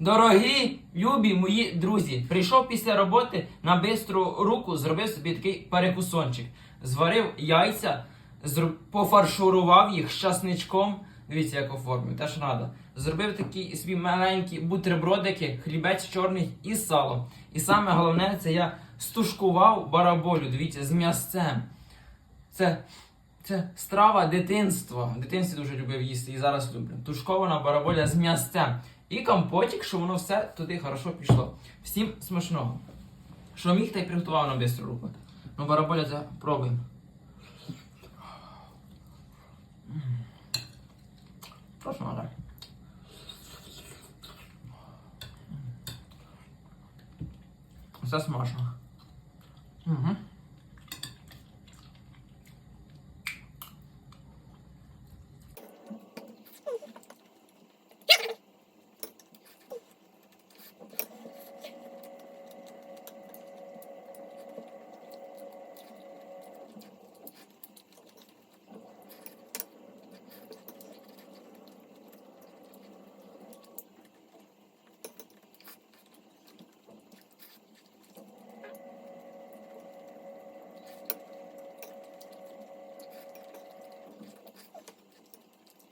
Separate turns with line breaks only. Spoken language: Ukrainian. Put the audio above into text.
Дорогі, любі мої друзі, прийшов після роботи на бистру руку, зробив собі такий перекусончик. Зварив яйця, зроб- пофаршурував їх часничком. Дивіться, як оформив, те, що треба. Зробив такі собі маленькі бутербродики, хлібець чорний і сало. І саме головне, це я стушкував бараболю, дивіться, з м'ясцем. Це, це страва дитинства. В дитинстві дуже любив їсти і зараз люблю. Тушкована бараболя з м'ясцем. І компотик, щоб воно все туди хорошо пішло. Всім смачного. Що міг, та й приготував на бистру руку. Ну, бараболя це пробуємо. Прошу надо. Все смачно. Угу.